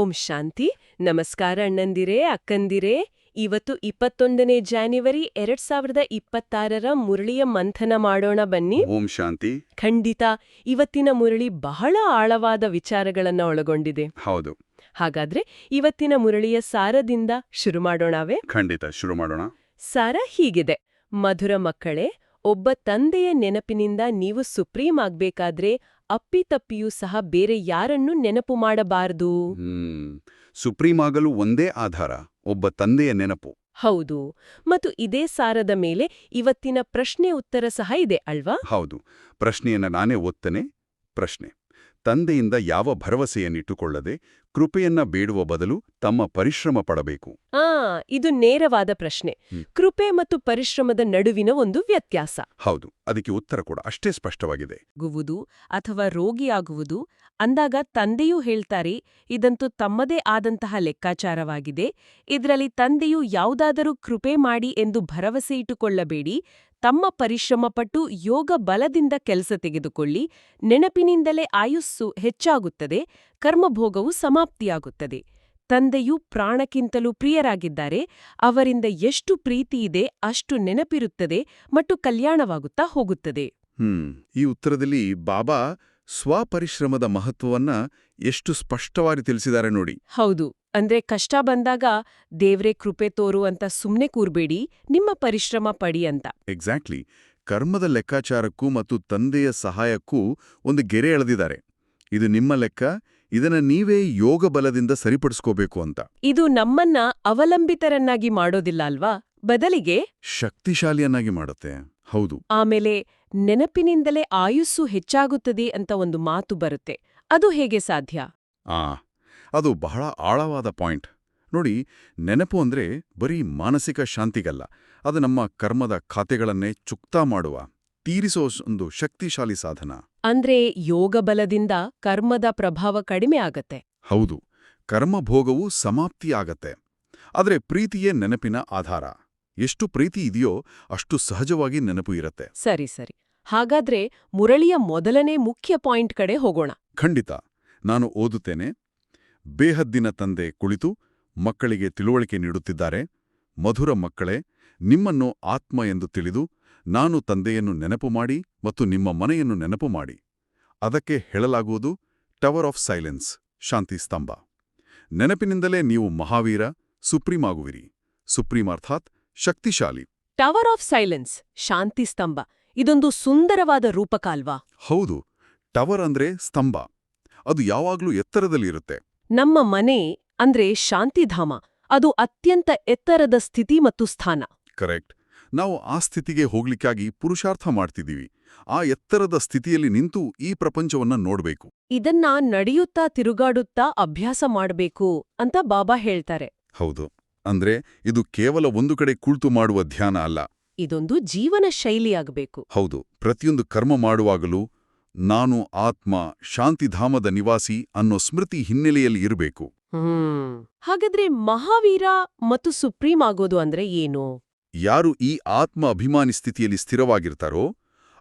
ಓಂ ಶಾಂತಿ. ನಮಸ್ಕಾರ ಅಣ್ಣಂದಿರೇ ಅಕ್ಕಂದಿರೇ. ಇವತ್ತು ಇಪ್ಪತ್ತೊಂದನೇ ಜಾನ್ವರಿ ಎರಡ್ ಸಾವಿರದ ಇಪ್ಪತ್ತಾರರ ಮುರಳಿಯ ಮಂಥನ ಮಾಡೋಣ ಬನ್ನಿ. ಓಂ ಶಾಂತಿ. ಖಂಡಿತ ಇವತ್ತಿನ ಮುರಳಿ ಬಹಳ ಆಳವಾದ ವಿಚಾರಗಳನ್ನ ಒಳಗೊಂಡಿದೆ. ಹೌದು. ಹಾಗಾದ್ರೆ ಇವತ್ತಿನ ಮುರಳಿಯ ಸಾರದಿಂದ ಶುರು ಮಾಡೋಣವೇ? ಖಂಡಿತ ಶುರು ಮಾಡೋಣ. ಸಾರ ಹೀಗಿದೆ. ಮಧುರ ಮಕ್ಕಳೇ ಒಬ್ಬ ತಂದೆಯ ನೆನಪಿನಿಂದ ನೀವು ಸುಪ್ರೀಂ ಆಗ್ಬೇಕಾದ್ರೆ ಅಪ್ಪಿತಪ್ಪಿಯೂ ಸಹ ಬೇರೆ ಯಾರನ್ನೂ ನೆನಪು ಮಾಡಬಾರದು. ಹ್ಮ್. ಸುಪ್ರೀಂ ಆಗಲು ಒಂದೇ ಆಧಾರ ಒಬ್ಬ ತಂದೆಯ ನೆನಪು. ಹೌದು. ಮತ್ತು ಇದೇ ಸಾರದ ಮೇಲೆ ಇವತ್ತಿನ ಪ್ರಶ್ನೆ ಉತ್ತರ ಸಹ ಇದೆ ಅಲ್ವಾ? ಹೌದು. ಪ್ರಶ್ನೆಯನ್ನ ನಾನೇ ಒತ್ತನೆ ಪ್ರಶ್ನೆ. ತಂದೆಯಿಂದ ಯಾವ ಭರವಸೆಯನ್ನಿಟ್ಟುಕೊಳ್ಳದೆ ಕೃಪೆಯನ್ನ ಬೇಡುವ ಬದಲು ತಮ್ಮ ಪರಿಶ್ರಮ ಪಡಬೇಕು. ಆ ಇದು ನೇರವಾದ ಪ್ರಶ್ನೆ. ಕೃಪೆ ಮತ್ತು ಪರಿಶ್ರಮದ ನಡುವಿನ ಒಂದು ವ್ಯತ್ಯಾಸ. ಹೌದು ಅದಕ್ಕೆ ಉತ್ತರ ಕೂಡ ಅಷ್ಟೇ ಸ್ಪಷ್ಟವಾಗಿದೆ. ಗುವುದು ಅಥವಾ ರೋಗಿಯಾಗುವುದು ಅಂದಾಗ ತಂದೆಯೂ ಹೇಳ್ತಾರೆ ಇದಂತೂ ತಮ್ಮದೇ ಆದಂತಹ ಲೆಕ್ಕಾಚಾರವಾಗಿದೆ. ಇದರಲ್ಲಿ ತಂದೆಯು ಯಾವುದಾದರೂ ಕೃಪೆ ಮಾಡಿ ಎಂದು ಭರವಸೆ ಇಟ್ಟುಕೊಳ್ಳಬೇಡಿ ತಮ್ಮ ಪರಿಶ್ರಮಪಟ್ಟು ಯೋಗ ಬಲದಿಂದ ಕೆಲಸ ತೆಗೆದುಕೊಳ್ಳಿ ನೆನಪಿನಿಂದಲೇ ಆಯುಸ್ಸು ಹೆಚ್ಚಾಗುತ್ತದೆ ಕರ್ಮಭೋಗವು ಸಮಾಪ್ತಿಯಾಗುತ್ತದೆ. ತಂದೆಯು ಪ್ರಾಣಕ್ಕಿಂತಲೂ ಪ್ರಿಯರಾಗಿದ್ದಾರೆ ಅವರಿಂದ ಎಷ್ಟು ಪ್ರೀತಿಯಿದೆ ಅಷ್ಟು ನೆನಪಿರುತ್ತದೆ ಮತ್ತು ಕಲ್ಯಾಣವಾಗುತ್ತಾ ಹೋಗುತ್ತದೆ. ಈ ಉತ್ತರದಲ್ಲಿ ಬಾಬಾ ಸ್ವಪರಿಶ್ರಮದ ಮಹತ್ವವನ್ನ ಎಷ್ಟು ಸ್ಪಷ್ಟವಾಗಿ ತಿಳಿಸಿದ್ದಾರೆ ನೋಡಿ. ಹೌದು. ಅಂದ್ರೆ ಕಷ್ಟ ಬಂದಾಗ ದೇವ್ರೆ ಕೃಪೆ ತೋರು ಅಂತ ಸುಮ್ನೆ ಕೂರ್ಬೇಡಿ ನಿಮ್ಮ ಪರಿಶ್ರಮ ಪಡಿ ಅಂತ. ಎಕ್ಸಾಕ್ಟ್ಲಿ ಕರ್ಮದ ಲೆಕ್ಕಾಚಾರಕ್ಕೂ ಮತ್ತು ತಂದೆಯ ಸಹಾಯಕ್ಕೂ ಒಂದು ಗೆರೆ ಎಳೆದಿದ್ದಾರೆ. ಇದು ನಿಮ್ಮ ಲೆಕ್ಕ ಇದನ್ನ ನೀವೇ ಯೋಗ ಬಲದಿಂದ ಸರಿಪಡಿಸ್ಕೋಬೇಕು ಅಂತ. ಇದು ನಮ್ಮನ್ನ ಅವಲಂಬಿತರನ್ನಾಗಿ ಮಾಡೋದಿಲ್ಲ ಅಲ್ವಾ? ಬದಲಿಗೆ ಶಕ್ತಿಶಾಲಿಯನ್ನಾಗಿ ಮಾಡುತ್ತೆ. ಹೌದು. ಆಮೇಲೆ ನೆನಪಿನಿಂದಲೇ ಆಯುಸ್ಸು ಹೆಚ್ಚಾಗುತ್ತದೆ ಅಂತ ಒಂದು ಮಾತು ಬರುತ್ತೆ. ಅದು ಹೇಗೆ ಸಾಧ್ಯ? ಆ ಅದು ಬಹಳ ಆಳವಾದ ಪಾಯಿಂಟ್. ನೋಡಿ ನೆನಪು ಅಂದ್ರೆ ಬರೀ ಮಾನಸಿಕ ಶಾಂತಿಗಲ್ಲ ಅದು ನಮ್ಮ ಕರ್ಮದ ಖಾತೆಗಳನ್ನೇ ಚುಕ್ತಾ ಮಾಡುವ ತೀರಿಸೋ ಒಂದು ಶಕ್ತಿಶಾಲಿ ಸಾಧನ. ಅಂದ್ರೆ ಯೋಗ ಬಲದಿಂದ ಕರ್ಮದ ಪ್ರಭಾವ ಕಡಿಮೆ ಆಗತ್ತೆ. ಹೌದು ಕರ್ಮಭೋಗವು ಸಮಾಪ್ತಿಯಾಗತ್ತೆ ಆದರೆ ಪ್ರೀತಿಯೇ ನೆನಪಿನ ಆಧಾರ. ಎಷ್ಟು ಪ್ರೀತಿ ಇದೆಯೋ ಅಷ್ಟು ಸಹಜವಾಗಿ ನೆನಪು ಇರತ್ತೆ. ಸರಿ ಸರಿ. ಹಾಗಾದ್ರೆ ಮುರಳಿಯ ಮೊದಲನೇ ಮುಖ್ಯ ಪಾಯಿಂಟ್ ಕಡೆ ಹೋಗೋಣ. ಖಂಡಿತ. ನಾನು ಓದುತ್ತೇನೆ. ಬೇಹದ್ದಿನ ತಂದೆ ಕುಳಿತು ಮಕ್ಕಳಿಗೆ ತಿಳುವಳಿಕೆ ನೀಡುತ್ತಿದ್ದಾರೆ. ಮಧುರ ಮಕ್ಕಳೇ ನಿಮ್ಮನ್ನು ಆತ್ಮ ಎಂದು ತಿಳಿದು ನಾನು ತಂದೆಯನ್ನು ನೆನಪು ಮಾಡಿ ಮತ್ತು ನಿಮ್ಮ ಮನೆಯನ್ನು ನೆನಪು ಮಾಡಿ. ಅದಕ್ಕೆ ಹೇಳಲಾಗುವುದು ಟವರ್ ಆಫ್ ಸೈಲೆನ್ಸ್ ಶಾಂತಿ ಸ್ತಂಭ. ನೆನಪಿನಿಂದಲೇ ನೀವು ಮಹಾವೀರ ಸುಪ್ರೀಂ ಆಗುವಿರಿ ಸುಪ್ರೀಂ ಅರ್ಥಾತ್ ಶಕ್ತಿಶಾಲಿ. ಟವರ್ ಆಫ್ ಸೈಲೆನ್ಸ್ ಶಾಂತಿ ಸ್ತಂಭ. ಇದೊಂದು ಸುಂದರವಾದ ರೂಪಕಾಲ್ವಾ ಹೌದು ಟವರ್ ಅಂದ್ರೆ ಸ್ತಂಭ. ಅದು ಯಾವಾಗ್ಲೂ ಎತ್ತರದಲ್ಲಿರುತ್ತೆ. ನಮ್ಮ ಮನೆ ಅಂದ್ರೆ ಶಾಂತಿಧಾಮ. ಅದು ಅತ್ಯಂತ ಎತ್ತರದ ಸ್ಥಿತಿ ಮತ್ತು ಸ್ಥಾನ. ಕರೆಕ್ಟ್. ನಾವು ಆ ಸ್ಥಿತಿಗೆ ಹೋಗ್ಲಿಕ್ಕಾಗಿ ಪುರುಷಾರ್ಥ ಮಾಡ್ತಿದ್ದೀವಿ. ಆ ಎತ್ತರದ ಸ್ಥಿತಿಯಲ್ಲಿ ನಿಂತು ಈ ಪ್ರಪಂಚವನ್ನ ನೋಡ್ಬೇಕು. ಇದನ್ನ ನಡೆಯುತ್ತಾ ತಿರುಗಾಡುತ್ತಾ ಅಭ್ಯಾಸ ಮಾಡಬೇಕು ಅಂತ ಬಾಬಾ ಹೇಳ್ತಾರೆ. ಹೌದು. ಅಂದ್ರೆ ಇದು ಕೇವಲ ಒಂದು ಕಡೆ ಕುಳ್ತು ಮಾಡುವ ಧ್ಯಾನ ಅಲ್ಲ. ಇದೊಂದು ಜೀವನ ಶೈಲಿಯಾಗಬೇಕು. ಹೌದು. ಪ್ರತಿಯೊಂದು ಕರ್ಮ ಮಾಡುವಾಗಲೂ ನಾನು ಆತ್ಮ ಶಾಂತಿಧಾಮದ ನಿವಾಸಿ ಅನ್ನೋ ಸ್ಮೃತಿ ಹಿನ್ನೆಲೆಯಲ್ಲಿ ಇರಬೇಕು. ಹಾಗಾದ್ರೆ ಮಹಾವೀರ ಮತ್ತು ಸುಪ್ರೀಂ ಆಗೋದು ಅಂದ್ರೆ ಏನು? ಯಾರು ಈ ಆತ್ಮ ಅಭಿಮಾನಿ ಸ್ಥಿತಿಯಲ್ಲಿ ಸ್ಥಿರವಾಗಿರ್ತಾರೋ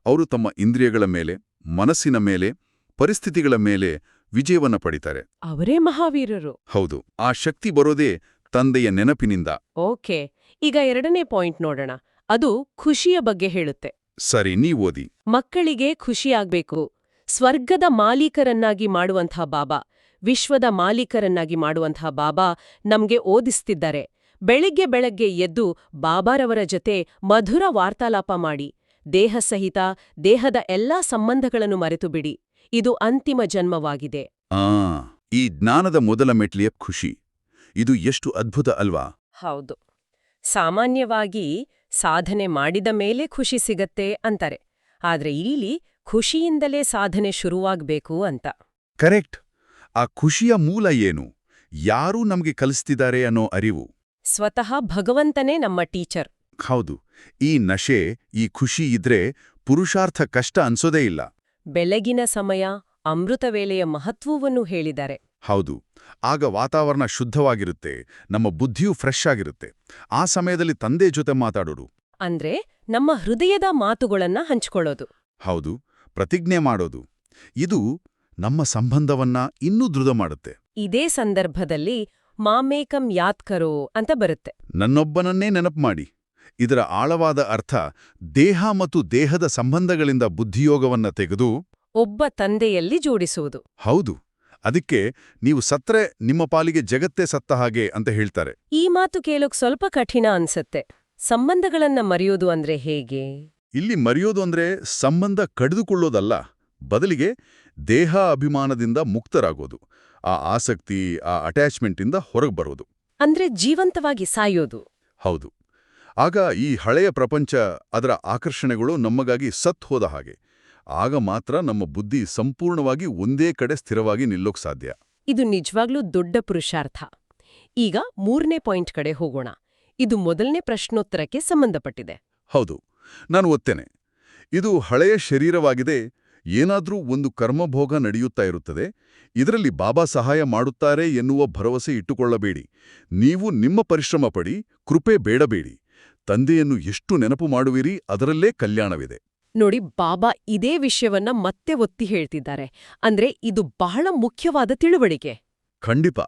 ಅವರು ತಮ್ಮ ಇಂದ್ರಿಯಗಳ ಮೇಲೆ ಮನಸ್ಸಿನ ಮೇಲೆ ಪರಿಸ್ಥಿತಿಗಳ ಮೇಲೆ ವಿಜಯವನ್ನ ಪಡಿತಾರೆ. ಅವರೇ ಮಹಾವೀರರು. ಹೌದು ಆ ಶಕ್ತಿ ಬರೋದೇ ತಂದೆಯ ನೆನಪಿನಿಂದ. ಓಕೆ ಈಗ ಎರಡನೇ ಪಾಯಿಂಟ್ ನೋಡೋಣ. ಅದು ಖುಷಿಯ ಬಗ್ಗೆ ಹೇಳುತ್ತೆ. ಸರಿ ನೀ ಓದಿ. ಮಕ್ಕಳಿಗೆ ಖುಷಿಯಾಗ್ಬೇಕು. ಸ್ವರ್ಗದ ಮಾಲೀಕರನ್ನಾಗಿ ಮಾಡುವಂಥ ಬಾಬಾ ವಿಶ್ವದ ಮಾಲೀಕರನ್ನಾಗಿ ಮಾಡುವಂಥ ಬಾಬಾ ನಮ್ಗೆ ಓದಿಸ್ತಿದ್ದಾರೆ. ಬೆಳಿಗ್ಗೆ ಬೆಳಗ್ಗೆ ಎದ್ದು ಬಾಬಾರವರ ಜೊತೆ ಮಧುರ ವಾರ್ತಾಲಾಪ ಮಾಡಿ. ದೇಹ ಸಹಿತ ದೇಹದ ಎಲ್ಲಾ ಸಂಬಂಧಗಳನ್ನು ಮರೆತುಬಿಡಿ. ಇದು ಅಂತಿಮ ಜನ್ಮವಾಗಿದೆ. ಆ ಈ ಜ್ಞಾನದ ಮೊದಲ ಮೆಟ್ಲಿಯ ಖುಷಿ. ಇದು ಎಷ್ಟು ಅದ್ಭುತ ಅಲ್ವಾ? ಹೌದು. ಸಾಮಾನ್ಯವಾಗಿ ಸಾಧನೆ ಮಾಡಿದ ಮೇಲೆ ಖುಷಿ ಸಿಗತ್ತೆ ಅಂತಾರೆ. ಆದ್ರೆ ಇಲ್ಲಿ ಖುಷಿಯಿಂದಲೇ ಸಾಧನೆ ಶುರುವಾಗಬೇಕು ಅಂತ. ಕರೆಕ್ಟ್. ಆ ಖುಷಿಯ ಮೂಲ ಏನು? ಯಾರು ನಮಗೆ ಕಲಿಸ್ತಿದ್ದಾರೆ ಅನ್ನೋ ಅರಿವು. ಸ್ವತಃ ಭಗವಂತನೇ ನಮ್ಮ ಟೀಚರ್. ಹೌದು. ಈ ನಶೆ ಈ ಖುಷಿ ಇದ್ರೆ ಪುರುಷಾರ್ಥ ಕಷ್ಟ ಅನ್ಸೋದೇ ಇಲ್ಲ. ಬೆಳಗಿನ ಸಮಯ ಅಮೃತ ವೇಳೆಯ ಮಹತ್ವವನ್ನು ಹೇಳಿದ್ದಾರೆ. ಹೌದು. ಆಗ ವಾತಾವರಣ ಶುದ್ಧವಾಗಿರುತ್ತೆ ನಮ್ಮ ಬುದ್ಧಿಯೂ ಫ್ರೆಶ್ ಆಗಿರುತ್ತೆ. ಆ ಸಮಯದಲ್ಲಿ ತಂದೆ ಜೊತೆ ಮಾತಾಡೋರು. ಅಂದ್ರೆ ನಮ್ಮ ಹೃದಯದ ಮಾತುಗಳನ್ನ ಹಂಚಿಕೊಳ್ಳೋದು. ಹೌದು ಪ್ರತಿಜ್ಞೆ ಮಾಡೋದು. ಇದು ನಮ್ಮ ಸಂಬಂಧವನ್ನ ಇನ್ನೂ ದೃಢ ಮಾಡುತ್ತೆ. ಇದೇ ಸಂದರ್ಭದಲ್ಲಿ ಮಾಮೇಕಂ ಯಾತ್ಕರೋ ಅಂತ ಬರುತ್ತೆ. ನನ್ನೊಬ್ಬನನ್ನೇ ನೆನಪು ಮಾಡಿ. ಇದರ ಆಳವಾದ ಅರ್ಥ ದೇಹ ಮತ್ತು ದೇಹದ ಸಂಬಂಧಗಳಿಂದ ಬುದ್ಧಿಯೋಗವನ್ನ ತೆಗೆದು ಒಬ್ಬ ತಂದೆಯಲ್ಲಿ ಜೋಡಿಸುವುದು. ಹೌದು. ಅದಕ್ಕೆ ನೀವು ಸತ್ರೆ ನಿಮ್ಮ ಪಾಲಿಗೆ ಜಗತ್ತೇ ಸತ್ತ ಹಾಗೆ ಅಂತ ಹೇಳ್ತಾರೆ. ಈ ಮಾತು ಕೇಳೋಕ್ ಸ್ವಲ್ಪ ಕಠಿಣ ಅನ್ಸತ್ತೆ. ಸಂಬಂಧಗಳನ್ನ ಮರೆಯೋದು ಅಂದ್ರೆ ಹೇಗೆ? ಇಲ್ಲಿ ಮರೆಯೋದು ಅಂದ್ರೆ ಸಂಬಂಧ ಕಡಿದುಕೊಳ್ಳೋದಲ್ಲ ಬದಲಿಗೆ ದೇಹ ಅಭಿಮಾನದಿಂದ ಮುಕ್ತರಾಗೋದು ಆ ಆಸಕ್ತಿ ಆ ಅಟ್ಯಾಚ್ಮೆಂಟಿಂದ ಹೊರಗೆ ಬರೋದು. ಅಂದ್ರೆ ಜೀವಂತವಾಗಿ ಸಾಯೋದು. ಹೌದು. ಆಗ ಈ ಹಳೆಯ ಪ್ರಪಂಚ ಅದರ ಆಕರ್ಷಣೆಗಳು ನಮಗಾಗಿ ಸತ್ ಹೋದ ಹಾಗೆ. ಆಗ ಮಾತ್ರ ನಮ್ಮ ಬುದ್ಧಿ ಸಂಪೂರ್ಣವಾಗಿ ಒಂದೇ ಕಡೆ ಸ್ಥಿರವಾಗಿ ನಿಲ್ಲೋಕ್ ಸಾಧ್ಯ. ಇದು ನಿಜವಾಗ್ಲೂ ದೊಡ್ಡ ಪುರುಷಾರ್ಥ. ಈಗ ಮೂರನೇ ಪಾಯಿಂಟ್ ಕಡೆ ಹೋಗೋಣ. ಇದು ಮೊದಲನೇ ಪ್ರಶ್ನೋತ್ತರಕ್ಕೆ ಸಂಬಂಧಪಟ್ಟಿದೆ. ಹೌದು ನಾನು ಒತ್ತೇನೆ. ಇದು ಹಳೆಯ ಶರೀರವಾಗಿದೆ ಏನಾದ್ರೂ ಒಂದು ಕರ್ಮಭೋಗ ನಡೆಯುತ್ತಾ ಇರುತ್ತದೆ ಇದರಲ್ಲಿ ಬಾಬಾ ಸಹಾಯ ಮಾಡುತ್ತಾರೆ ಎನ್ನುವ ಭರವಸೆ ಇಟ್ಟುಕೊಳ್ಳಬೇಡಿ. ನೀವು ನಿಮ್ಮ ಪರಿಶ್ರಮ ಪಡಿ ಕೃಪೆ ಬೇಡಬೇಡಿ. ತಂದೆಯನ್ನು ಎಷ್ಟು ನೆನಪು ಮಾಡುವಿರಿ ಅದರಲ್ಲೇ ಕಲ್ಯಾಣವಿದೆ. ನೋಡಿ ಬಾಬಾ ಇದೇ ವಿಷಯವನ್ನ ಮತ್ತೆ ಒತ್ತಿ ಹೇಳ್ತಿದ್ದಾರೆ. ಅಂದ್ರೆ ಇದು ಬಹಳ ಮುಖ್ಯವಾದ ತಿಳುವಳಿಕೆ. ಖಂಡಿತ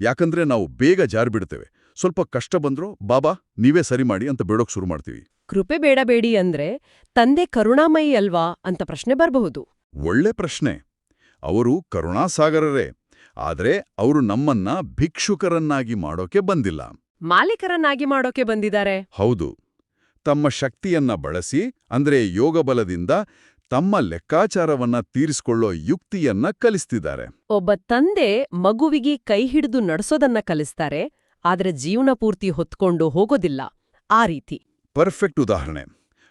ಯಾಕಂದ್ರೆ ನಾವು ಬೇಗ ಜಾರ್ಬಿಡ್ತೇವೆ ಸ್ವಲ್ಪ ಕಷ್ಟ ಬಂದ್ರೂ ಬಾಬಾ ನೀವೇ ಸರಿ ಮಾಡಿ ಅಂತ ಬೇಡೋಕ್ ಶುರು ಮಾಡ್ತೀವಿ. ಕೃಪೆ ಬೇಡಬೇಡಿ ಅಂದ್ರೆ ತಂದೆ ಕರುಣಾಮಯಿ ಅಲ್ವಾ ಅಂತ ಪ್ರಶ್ನೆ ಬರಬಹುದು. ಒಳ್ಳೆ ಪ್ರಶ್ನೆ. ಅವರು ಕರುಣಾಸಾಗರರೇ. ಆದ್ರೆ ಅವರು ನಮ್ಮನ್ನ ಭಿಕ್ಷುಕರನ್ನಾಗಿ ಮಾಡೋಕೆ ಬಂದಿಲ್ಲ. ಮಾಲೀಕರನ್ನಾಗಿ ಮಾಡೋಕೆ ಬಂದಿದ್ದಾರೆ. ಹೌದು. ತಮ್ಮ ಶಕ್ತಿಯನ್ನ ಬಳಸಿ ಅಂದ್ರೆ ಯೋಗಬಲದಿಂದ ತಮ್ಮ ಲೆಕ್ಕಾಚಾರವನ್ನ ತೀರಿಸಿಕೊಳ್ಳೋ ಯುಕ್ತಿಯನ್ನ ಕಲಿಸ್ತಿದ್ದಾರೆ. ಒಬ್ಬ ತಂದೆ ಮಗುವಿಗೆ ಕೈ ಹಿಡಿದು ನಡೆಸೋದನ್ನ ಕಲಿಸ್ತಾರೆ ಆದರೆ ಜೀವನ ಪೂರ್ತಿ ಹೊತ್ಕೊಂಡು ಹೋಗೋದಿಲ್ಲ. ಆ ರೀತಿ. ಪರ್ಫೆಕ್ಟ್ ಉದಾಹರಣೆ.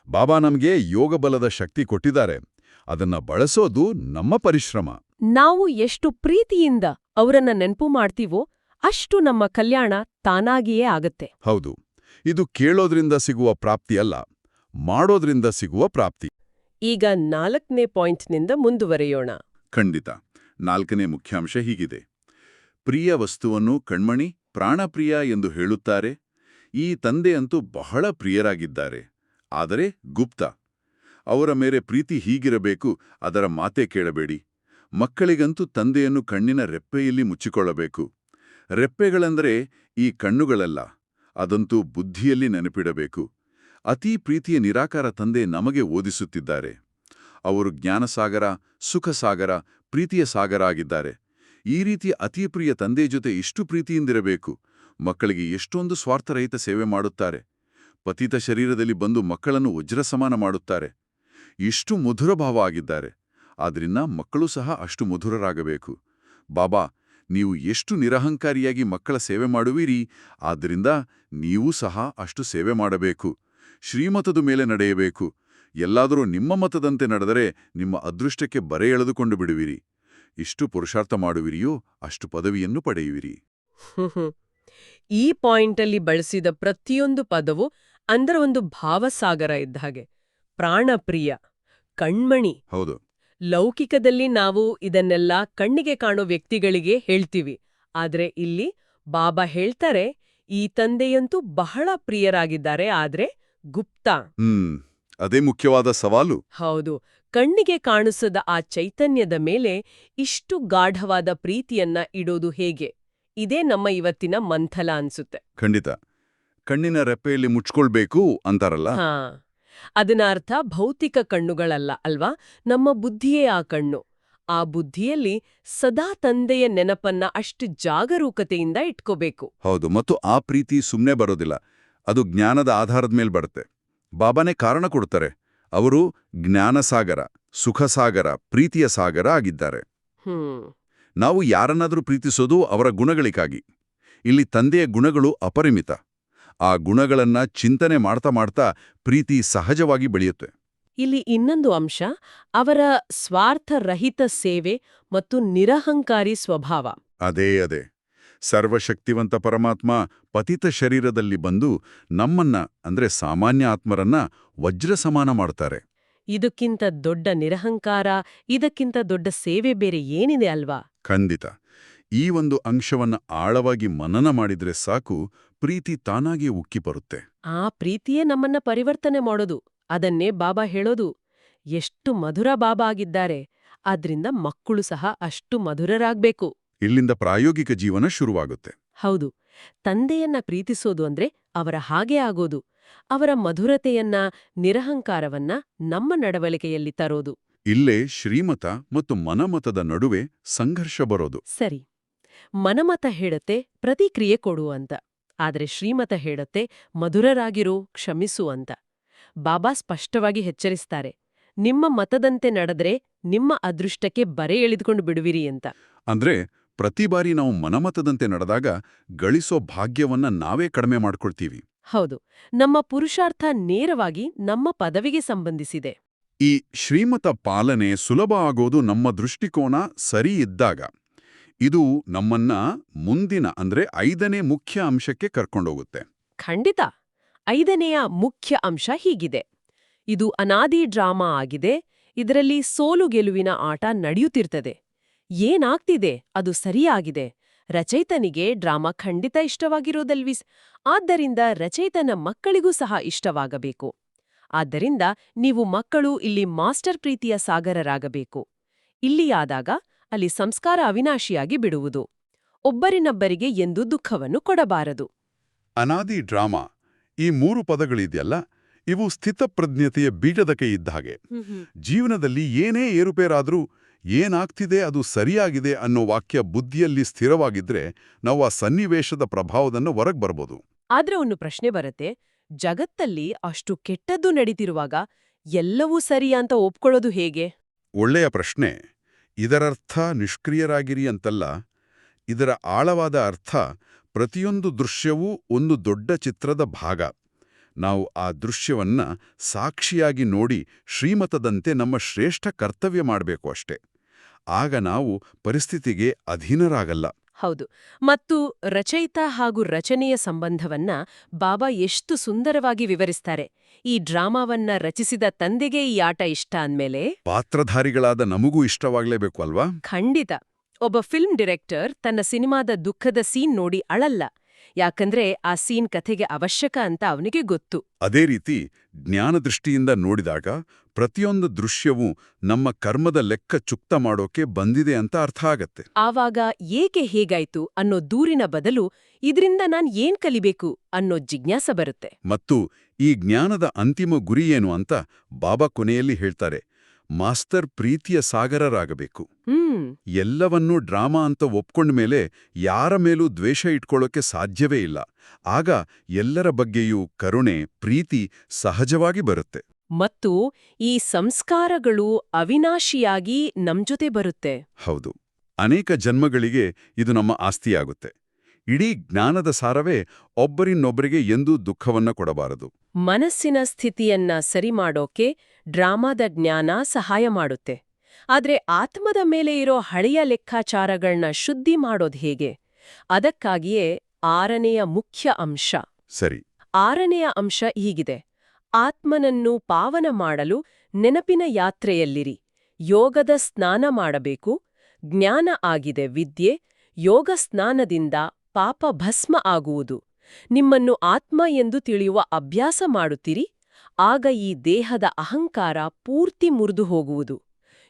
ಬಾಬಾ ನಮ್ಗೆ ಯೋಗಬಲದ ಶಕ್ತಿ ಕೊಟ್ಟಿದ್ದಾರೆ. ಅದನ್ನ ಬಳಸೋದು ನಮ್ಮ ಪರಿಶ್ರಮ. ನಾವು ಎಷ್ಟು ಪ್ರೀತಿಯಿಂದ ಅವರನ್ನ ನೆನ್ಪು ಮಾಡ್ತೀವೋ ಅಷ್ಟು ನಮ್ಮ ಕಲ್ಯಾಣ ತಾನಾಗಿಯೇ ಆಗತ್ತೆ. ಹೌದು. ಇದು ಕೇಳೋದ್ರಿಂದ ಸಿಗುವ ಪ್ರಾಪ್ತಿಯಲ್ಲ ಮಾಡೋದ್ರಿಂದ ಸಿಗುವ ಪ್ರಾಪ್ತಿ. ಈಗ ನಾಲ್ಕನೇ ಪಾಯಿಂಟ್ನಿಂದ ಮುಂದುವರೆಯೋಣ. ಖಂಡಿತ. ನಾಲ್ಕನೇ ಮುಖ್ಯಾಂಶ ಹೀಗಿದೆ. ಪ್ರಿಯ ವಸ್ತುವನ್ನು ಕಣ್ಮಣಿ ಪ್ರಾಣಪ್ರಿಯ ಎಂದು ಹೇಳುತ್ತಾರೆ. ಈ ತಂದೆಯಂತೂ ಬಹಳ ಪ್ರಿಯರಾಗಿದ್ದಾರೆ. ಆದರೆ ಗುಪ್ತ. ಅವರ ಮೇಲೆ ಪ್ರೀತಿ ಹೀಗಿರಬೇಕು ಅದರ ಮಾತೇ ಕೇಳಬೇಡಿ. ಮಕ್ಕಳಿಗಂತೂ ತಂದೆಯನ್ನು ಕಣ್ಣಿನ ರೆಪ್ಪೆಯಲ್ಲಿ ಮುಚ್ಚಿಕೊಳ್ಳಬೇಕು. ರೆಪ್ಪೆಗಳೆಂದರೆ ಈ ಕಣ್ಣುಗಳಲ್ಲ ಅದಂತೂ ಬುದ್ಧಿಯಲ್ಲಿ ನೆನಪಿಡಬೇಕು. ಅತೀ ಪ್ರೀತಿಯ ನಿರಾಕಾರ ತಂದೆ ನಮಗೆ ಓದಿಸುತ್ತಿದ್ದಾರೆ. ಅವರು ಜ್ಞಾನಸಾಗರ, ಸುಖಸಾಗರ, ಪ್ರೀತಿಯ ಸಾಗರ ಆಗಿದ್ದಾರೆ. ಈ ರೀತಿಯ ಅತೀ ಪ್ರಿಯ ತಂದೆ ಜೊತೆ ಇಷ್ಟು ಪ್ರೀತಿಯಿಂದಿರಬೇಕು. ಮಕ್ಕಳಿಗೆ ಎಷ್ಟೊಂದು ಸ್ವಾರ್ಥರಹಿತ ಸೇವೆ ಮಾಡುತ್ತಾರೆ. ಪತಿತ ಶರೀರದಲ್ಲಿ ಬಂದು ಮಕ್ಕಳನ್ನು ವಜ್ರ ಸಮಾನ ಮಾಡುತ್ತಾರೆ. ಇಷ್ಟು ಮಧುರ ಭಾವ ಆಗಿದ್ದಾರೆ. ಆದ್ರಿಂದ ಮಕ್ಕಳು ಸಹ ಅಷ್ಟು ಮಧುರರಾಗಬೇಕು. ಬಾಬಾ ನೀವು ಎಷ್ಟು ನಿರಹಂಕಾರಿಯಾಗಿ ಮಕ್ಕಳ ಸೇವೆ ಮಾಡುವಿರಿ ಆದ್ದರಿಂದ ನೀವೂ ಸಹ ಅಷ್ಟು ಸೇವೆ ಮಾಡಬೇಕು. ಶ್ರೀಮತದ ಮೇಲೆ ನಡೆಯಬೇಕು. ಎಲ್ಲಾದರೂ ನಿಮ್ಮ ಮತದಂತೆ ನಡೆದರೆ ನಿಮ್ಮ ಅದೃಷ್ಟಕ್ಕೆ ಬರೆ ಎಳೆದುಕೊಂಡು ಬಿಡುವಿರಿ. ಇಷ್ಟು ಪುರುಷಾರ್ಥ ಮಾಡುವಿರಿಯೋ ಅಷ್ಟು ಪದವಿಯನ್ನು ಪಡೆಯುವಿರಿ. ಈ ಪಾಯಿಂಟಲ್ಲಿ ಬಳಸಿದ ಪ್ರತಿಯೊಂದು ಪದವು ಅಂದ್ರೆ ಒಂದು ಭಾವಸಾಗರ ಇದ್ದ ಹಾಗೆ. ಪ್ರಾಣಪ್ರಿಯ ಕಣ್ಮಣಿ. ಹೌದು. ಲೌಕಿಕದಲ್ಲಿ ನಾವು ಇದನ್ನೆಲ್ಲ ಕಣ್ಣಿಗೆ ಕಾಣೋ ವ್ಯಕ್ತಿಗಳಿಗೆ ಹೇಳ್ತೀವಿ. ಆದ್ರೆ ಇಲ್ಲಿ ಬಾಬಾ ಹೇಳ್ತಾರೆ ಈ ತಂದೆಯಂತೂ ಬಹಳ ಪ್ರಿಯರಾಗಿದ್ದಾರೆ ಆದ್ರೆ ಗುಪ್ತ. ಅದೇ ಮುಖ್ಯವಾದ ಸವಾಲು. ಹೌದು ಕಣ್ಣಿಗೆ ಕಾಣಿಸದ ಆ ಚೈತನ್ಯದ ಮೇಲೆ ಇಷ್ಟು ಗಾಢವಾದ ಪ್ರೀತಿಯನ್ನ ಇಡೋದು ಹೇಗೆ? ಇದೇ ನಮ್ಮ ಇವತ್ತಿನ ಮಂಥಲ ಅನ್ಸುತ್ತೆ. ಖಂಡಿತ. ಕಣ್ಣಿನ ರೆಪ್ಪೆಯಲ್ಲಿ ಮುಚ್ಕೊಳ್ಬೇಕು ಅಂತಾರಲ್ಲ? ಹಾ. ಅದನ್ನ ಅರ್ಥ ಭೌತಿಕ ಕಣ್ಣುಗಳಲ್ಲ ಅಲ್ವಾ? ನಮ್ಮ ಬುದ್ಧಿಯೇ ಆ ಕಣ್ಣು. ಆ ಬುದ್ಧಿಯಲ್ಲಿ ಸದಾ ತಂದೆಯ ನೆನಪನ್ನ ಅಷ್ಟು ಜಾಗರೂಕತೆಯಿಂದ ಇಟ್ಕೋಬೇಕು. ಹೌದು ಮತ್ತು ಆ ಪ್ರೀತಿ ಸುಮ್ಮನೆ ಬರೋದಿಲ್ಲ. ಅದು ಜ್ಞಾನದ ಆಧಾರದ ಮೇಲೆ ಬರುತ್ತೆ. ಬಾಬಾನೇ ಕಾರಣ ಕೊಡ್ತಾರೆ. ಅವರು ಜ್ಞಾನಸಾಗರ ಸುಖಸಾಗರ ಪ್ರೀತಿಯ ಸಾಗರ ಆಗಿದ್ದಾರೆ. ಹ್ಮ್. ನಾವು ಯಾರನ್ನಾದರೂ ಪ್ರೀತಿಸೋದು ಅವರ ಗುಣಗಳಿಗಾಗಿ. ಇಲ್ಲಿ ತಂದೆಯ ಗುಣಗಳು ಅಪರಿಮಿತ. ಆ ಗುಣಗಳನ್ನ ಚಿಂತನೆ ಮಾಡ್ತಾ ಮಾಡ್ತಾ ಪ್ರೀತಿ ಸಹಜವಾಗಿ ಬೆಳೆಯುತ್ತೆ. ಇಲ್ಲಿ ಇನ್ನೊಂದು ಅಂಶ ಅವರ ಸ್ವಾರ್ಥರಹಿತ ಸೇವೆ ಮತ್ತು ನಿರಹಂಕಾರಿ ಸ್ವಭಾವ. ಅದೇ ಅದೇ. ಸರ್ವಶಕ್ತಿವಂತ ಪರಮಾತ್ಮ ಪತಿತ ಶರೀರದಲ್ಲಿ ಬಂದು ನಮ್ಮನ್ನ ಅಂದ್ರೆ ಸಾಮಾನ್ಯ ಆತ್ಮರನ್ನ ವಜ್ರ ಸಮಾನ ಮಾಡ್ತಾರೆ. ಇದಕ್ಕಿಂತ ದೊಡ್ಡ ನಿರಹಂಕಾರ ಇದಕ್ಕಿಂತ ದೊಡ್ಡ ಸೇವೆ ಬೇರೆ ಏನಿದೆ ಅಲ್ವಾ? ಖಂಡಿತ. ಈ ಒಂದು ಅಂಶವನ್ನ ಆಳವಾಗಿ ಮನನ ಮಾಡಿದ್ರೆ ಸಾಕು ಪ್ರೀತಿ ತಾನಾಗಿ ಉಕ್ಕಿ ಬರುತ್ತೆ. ಆ ಪ್ರೀತಿಯೇ ನಮ್ಮನ್ನ ಪರಿವರ್ತನೆ ಮಾಡೋದು. ಅದನ್ನೇ ಬಾಬಾ ಹೇಳೋದು. ಎಷ್ಟು ಮಧುರ ಬಾಬಾ ಆಗಿದ್ದಾರೆ. ಆದ್ರಿಂದ ಮಕ್ಕಳು ಸಹ ಅಷ್ಟು ಮಧುರರಾಗ್ಬೇಕು. ಇಲ್ಲಿಂದ ಪ್ರಾಯೋಗಿಕ ಜೀವನ ಶುರುವಾಗುತ್ತೆ. ಹೌದು. ತಂದೆಯನ್ನ ಪ್ರೀತಿಸೋದು ಅಂದ್ರೆ ಅವರ ಹಾಗೆ ಆಗೋದು. ಅವರ ಮಧುರತೆಯನ್ನ ನಿರಹಂಕಾರವನ್ನ ನಮ್ಮ ನಡವಳಿಕೆಯಲ್ಲಿ ತರೋದು. ಇಲ್ಲೇ ಶ್ರೀಮತ ಮತ್ತು ಮನಮತದ ನಡುವೆ ಸಂಘರ್ಷ ಬರೋದು. ಸರಿ. ಮನಮತ ಹೇಳತ್ತೆ ಪ್ರತಿಕ್ರಿಯೆ ಕೊಡು ಅಂತ. ಆದರೆ ಶ್ರೀಮತ ಹೇಳತ್ತೆ ಮಧುರರಾಗಿರೋ ಕ್ಷಮಿಸು ಅಂತ. ಬಾಬಾ ಸ್ಪಷ್ಟವಾಗಿ ಎಚ್ಚರಿಸ್ತಾರೆ ನಿಮ್ಮ ಮತದಂತೆ ನಡೆದ್ರೆ ನಿಮ್ಮ ಅದೃಷ್ಟಕ್ಕೆ ಬರೆ ಎಳೆದುಕೊಂಡು ಬಿಡುವಿರಿ ಅಂತ. ಅಂದ್ರೆ ಪ್ರತಿ ಬಾರಿ ನಾವು ಮನಮತದಂತೆ ನಡೆದಾಗ ಗಳಿಸೋ ಭಾಗ್ಯವನ್ನ ನಾವೇ ಕಡಿಮೆ ಮಾಡ್ಕೊಳ್ತೀವಿ. ಹೌದು ನಮ್ಮ ಪುರುಷಾರ್ಥ ನೇರವಾಗಿ ನಮ್ಮ ಪದವಿಗೆ ಸಂಬಂಧಿಸಿದೆ. ಈ ಶ್ರೀಮತ ಪಾಲನೆ ಸುಲಭ ಆಗೋದು ನಮ್ಮ ದೃಷ್ಟಿಕೋನ ಸರಿ ಇದ್ದಾಗ. ಇದು ನಮ್ಮನ್ನ ಮುಂದಿನ, ಅಂದ್ರೆ ಐದನೇ ಮುಖ್ಯ ಅಂಶಕ್ಕೆ ಕರ್ಕೊಂಡೋಗುತ್ತೆ. ಖಂಡಿತ. ಐದನೆಯ ಮುಖ್ಯ ಅಂಶ ಹೀಗಿದೆ. ಇದು ಅನಾದಿ ಡ್ರಾಮಾ ಆಗಿದೆ. ಇದರಲ್ಲಿ ಸೋಲು ಗೆಲುವಿನ ಆಟ ನಡೆಯುತ್ತಿರ್ತದೆ. ಏನಾಗ್ತಿದೆ? ಅದು ಸರಿಯಾಗಿದೆ. ರಚಯಿತನಿಗೆ ಡ್ರಾಮಾ ಖಂಡಿತ ಇಷ್ಟವಾಗಿರೋದಲ್ವಿಸ್. ಆದ್ದರಿಂದ ರಚಯಿತನ ಮಕ್ಕಳಿಗೂ ಸಹ ಇಷ್ಟವಾಗಬೇಕು. ಆದ್ದರಿಂದ ನೀವು ಮಕ್ಕಳು ಇಲ್ಲಿ ಮಾಸ್ಟರ್ ಪ್ರೀತಿಯ ಸಾಗರರಾಗಬೇಕು. ಇಲ್ಲಿಯಾದಾಗ ಅಲ್ಲಿ ಸಂಸ್ಕಾರ ಅವಿನಾಶಿಯಾಗಿ ಬಿಡುವುದು. ಒಬ್ಬರಿನೊಬ್ಬರಿಗೆ ಎಂದು ದುಃಖವನ್ನು ಕೊಡಬಾರದು. ಅನಾದಿ ಡ್ರಾಮಾ ಈ ಮೂರು ಪದಗಳಿದೆಯಲ್ಲ ಇವು ಸ್ಥಿತಪ್ರಜ್ಞತೆಯ ಬೀಜದ ಕೈ ಇದ್ದ ಹಾಗೆ. ಜೀವನದಲ್ಲಿ ಏನೇ ಏರುಪೇರಾದರೂ ಏನಾಗ್ತಿದೆ ಅದು ಸರಿಯಾಗಿದೆ ಅನ್ನೋ ವಾಕ್ಯ ಬುದ್ಧಿಯಲ್ಲಿ ಸ್ಥಿರವಾಗಿದ್ರೆ ನಾವು ಆ ಸನ್ನಿವೇಶದ ಪ್ರಭಾವದನ್ನು ಹೊರಗೆ ಬರಬಹುದು ಆದ್ರೆ ಒಂದು ಪ್ರಶ್ನೆ ಬರುತ್ತೆ ಜಗತ್ತಲ್ಲಿ ಅಷ್ಟು ಕೆಟ್ಟದ್ದು ನಡೀತಿರುವಾಗ ಎಲ್ಲವೂ ಸರಿಯಾ ಅಂತ ಒಪ್ಕೊಳ್ಳೋದು ಹೇಗೆ? ಒಳ್ಳೆಯ ಪ್ರಶ್ನೆ. ಇದರರ್ಥ ನಿಷ್ಕ್ರಿಯರಾಗಿರಿ ಅಂತಲ್ಲ, ಇದರ ಆಳವಾದ ಅರ್ಥ ಪ್ರತಿಯೊಂದು ದೃಶ್ಯವೂ ಒಂದು ದೊಡ್ಡ ಚಿತ್ರದ ಭಾಗ. ನಾವು ಆ ದೃಶ್ಯವನ್ನ ಸಾಕ್ಷಿಯಾಗಿ ನೋಡಿ ಶ್ರೀಮತದಂತೆ ನಮ್ಮ ಶ್ರೇಷ್ಠ ಕರ್ತವ್ಯ ಮಾಡಬೇಕು ಅಷ್ಟೆ. ಆಗ ನಾವು ಪರಿಸ್ಥಿತಿಗೆ ಅಧೀನರಾಗಲ್ಲ. ಹೌದು. ಮತ್ತು ರಚಯಿತ ಹಾಗೂ ರಚನೆಯ ಸಂಬಂಧವನ್ನ ಬಾಬಾ ಎಷ್ಟು ಸುಂದರವಾಗಿ ವಿವರಿಸ್ತಾರೆ. ಈ ಡ್ರಾಮಾವನ್ನ ರಚಿಸಿದ ತಂದೆಗೆ ಈ ಆಟ ಇಷ್ಟ ಅಂದ್ಮೇಲೆ? ಪಾತ್ರಧಾರಿಗಳಾದ ನಮಗೂ ಇಷ್ಟವಾಗಲೇಬೇಕು ಅಲ್ವಾ? ಖಂಡಿತ. ಒಬ್ಬ ಫಿಲ್ಮ್ ಡಿರೆಕ್ಟರ್ ತನ್ನ ಸಿನಿಮಾದ ದುಃಖದ ಸೀನ್ ನೋಡಿ ಅಳಲ್ಲ. ಯಾಕಂದ್ರೆ ಆ ಸೀನ್ ಕಥೆಗೆ ಅವಶ್ಯಕ ಅಂತ ಅವನಿಗೆ ಗೊತ್ತು. ಅದೇ ರೀತಿ ಜ್ಞಾನದೃಷ್ಟಿಯಿಂದ ನೋಡಿದಾಗ ಪ್ರತಿಯೊಂದು ದೃಶ್ಯವೂ ನಮ್ಮ ಕರ್ಮದ ಲೆಕ್ಕ ಚುಕ್ತ ಮಾಡೋಕೆ ಬಂದಿದೆ ಅಂತ ಅರ್ಥ ಆಗತ್ತೆ. ಆವಾಗ ಏಕೆ ಹೇಗಾಯ್ತು ಅನ್ನೋ ದೂರಿನ ಬದಲು ಇದ್ರಿಂದ ನಾನ್ ಏನ್ ಕಲಿಬೇಕು ಅನ್ನೋ ಜಿಜ್ಞಾಸ ಬರುತ್ತೆ. ಮತ್ತು ಈ ಜ್ಞಾನದ ಅಂತಿಮ ಗುರಿ ಏನು ಅಂತ ಬಾಬಾ ಕೊನೆಯಲ್ಲಿ ಹೇಳ್ತಾರೆ ಮಾಸ್ತರ್ ಪ್ರೀತಿಯ ಸಾಗರರಾಗಬೇಕು. ಎಲ್ಲವನ್ನೂ ಡ್ರಾಮಾ ಅಂತ ಒಪ್ಕೊಂಡ್ಮೇಲೆ ಯಾರ ಮೇಲೂ ದ್ವೇಷ ಇಟ್ಕೊಳ್ಳೋಕೆ ಸಾಧ್ಯವೇ ಇಲ್ಲ. ಆಗ ಎಲ್ಲರ ಬಗ್ಗೆಯೂ ಕರುಣೆ ಪ್ರೀತಿ ಸಹಜವಾಗಿ ಬರುತ್ತೆ. ಮತ್ತು ಈ ಸಂಸ್ಕಾರಗಳು ಅವಿನಾಶಿಯಾಗಿ ನಮ್ ಜೊತೆ ಬರುತ್ತೆ. ಹೌದು. ಅನೇಕ ಜನ್ಮಗಳಿಗೆ ಇದು ನಮ್ಮ ಆಸ್ತಿಯಾಗುತ್ತೆ. ಇಡೀ ಜ್ಞಾನದ ಸಾರವೇ ಒಬ್ಬರಿನ್ನೊಬ್ಬರಿಗೆ ಎಂದೂ ದುಃಖವನ್ನ ಕೊಡಬಾರದು. ಮನಸ್ಸಿನ ಸ್ಥಿತಿಯನ್ನ ಸರಿ ಮಾಡೋಕೆ ಡ್ರಾಮಾದ ಜ್ಞಾನ ಸಹಾಯ ಮಾಡುತ್ತೆ. ಆದ್ರೆ ಆತ್ಮದ ಮೇಲೆ ಇರೋ ಹಳೆಯ ಲೆಕ್ಕಾಚಾರಗಳನ್ನ ಶುದ್ಧಿ ಮಾಡೋದು ಹೇಗೆ? ಅದಕ್ಕಾಗಿಯೇ ಆರನೆಯ ಮುಖ್ಯ ಅಂಶ. ಸರಿ. ಆರನೆಯ ಅಂಶ ಹೀಗಿದೆ. ಆತ್ಮನನ್ನು ಪಾವನ ಮಾಡಲು ನೆನಪಿನ ಯಾತ್ರೆಯಲ್ಲಿರಿ. ಯೋಗದ ಸ್ನಾನ ಮಾಡಬೇಕು. ಜ್ಞಾನ ಆಗಿದೆ ವಿದ್ಯೆ. ಯೋಗ ಸ್ನಾನದಿಂದ ಪಾಪ ಭಸ್ಮ ಆಗುವುದು. ನಿಮ್ಮನ್ನು ಆತ್ಮ ಎಂದು ತಿಳಿಯುವ ಅಭ್ಯಾಸ ಮಾಡುತ್ತಿರಿ. ಆಗ ಈ ದೇಹದ ಅಹಂಕಾರ ಪೂರ್ತಿ ಮುರಿದು ಹೋಗುವುದು.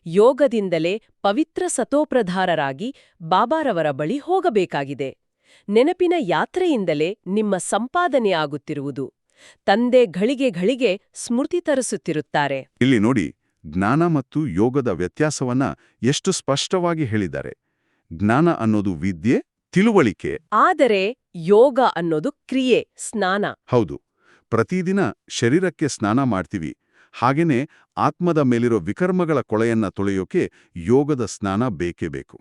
ಯೋಗದಿಂದಲೇ ಪವಿತ್ರ ಸತೋಪ್ರಧಾರರಾಗಿ ಬಾಬಾರವರ ಬಳಿ ಹೋಗಬೇಕಾಗಿದೆ. ನೆನಪಿನ ಯಾತ್ರೆಯಿಂದಲೇ ನಿಮ್ಮ ಸಂಪಾದನೆಯಾಗುತ್ತಿರುವುದು. ತಂದೆ ಘಳಿಗೆ ಘಳಿಗೆ ಸ್ಮೃತಿ ತರಿಸುತ್ತಿರುತ್ತಾರೆ. ಇಲ್ಲಿ ನೋಡಿ ಜ್ಞಾನ ಮತ್ತು ಯೋಗದ ವ್ಯತ್ಯಾಸವನ್ನ ಎಷ್ಟು ಸ್ಪಷ್ಟವಾಗಿ ಹೇಳಿದ್ದಾರೆ. ಜ್ಞಾನ ಅನ್ನೋದು ವಿದ್ಯೆ ತಿಳುವಳಿಕೆ. ಆದರೆ ಯೋಗ ಅನ್ನೋದು ಕ್ರಿಯೆ ಸ್ನಾನ. ಹೌದು ಪ್ರತಿದಿನ ಶರೀರಕ್ಕೆ ಸ್ನಾನ ಮಾಡ್ತೀವಿ. ಹಾಗೇನೆ ಆತ್ಮದ ಮೇಲಿರೋ ವಿಕರ್ಮಗಳ ಕೊಳೆಯನ್ನ ತೊಳೆಯೋಕೆ ಯೋಗದ ಸ್ನಾನ ಬೇಕೇ ಬೇಕು.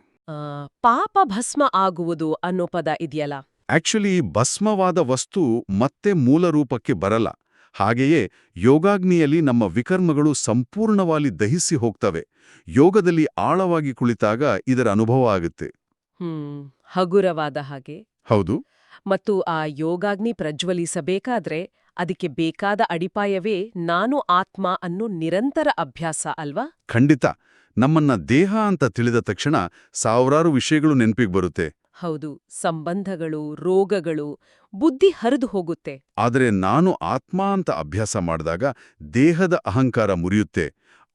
ಪಾಪ ಭಸ್ಮ ಆಗುವುದು ಅನ್ನೋ ಪದ ಇದೆಯಲ್ಲ? ಆಕ್ಚುಲಿ ಭಸ್ಮವಾದ ವಸ್ತು ಮತ್ತೆ ಮೂಲ ರೂಪಕ್ಕೆ ಬರಲ್ಲ. ಹಾಗೆಯೇ ಯೋಗಾಗ್ನಿಯಲ್ಲಿ ನಮ್ಮ ವಿಕರ್ಮಗಳು ಸಂಪೂರ್ಣವಾಗಿ ದಹಿಸಿ ಹೋಗ್ತವೆ. ಯೋಗದಲ್ಲಿ ಆಳವಾಗಿ ಕುಳಿತಾಗ ಇದರ ಅನುಭವ ಆಗುತ್ತೆ. ಹ್ಮ್ ಹಗುರವಾದ ಹಾಗೆ. ಹೌದು. ಮತ್ತು ಆ ಯೋಗಾಗ್ನಿ ಪ್ರಜ್ವಲಿಸಬೇಕಾದ್ರೆ ಅದಕ್ಕೆ ಬೇಕಾದ ಅಡಿಪಾಯವೇ ನಾನು ಆತ್ಮ ಅನ್ನೋ ನಿರಂತರ ಅಭ್ಯಾಸ ಅಲ್ವಾ? ಖಂಡಿತ. ನಮ್ಮನ್ನ ದೇಹ ಅಂತ ತಿಳಿದ ತಕ್ಷಣ ಸಾವಿರಾರು ವಿಷಯಗಳು ನೆನಪಿಗೆ ಬರುತ್ತೆ. ಹೌದು ಸಂಬಂಧಗಳು ರೋಗಗಳು ಬುದ್ಧಿ ಹರಿದು ಹೋಗುತ್ತೆ. ಆದರೆ ನಾನು ಆತ್ಮ ಅಂತ ಅಭ್ಯಾಸ ಮಾಡಿದಾಗ ದೇಹದ ಅಹಂಕಾರ ಮುರಿಯುತ್ತೆ.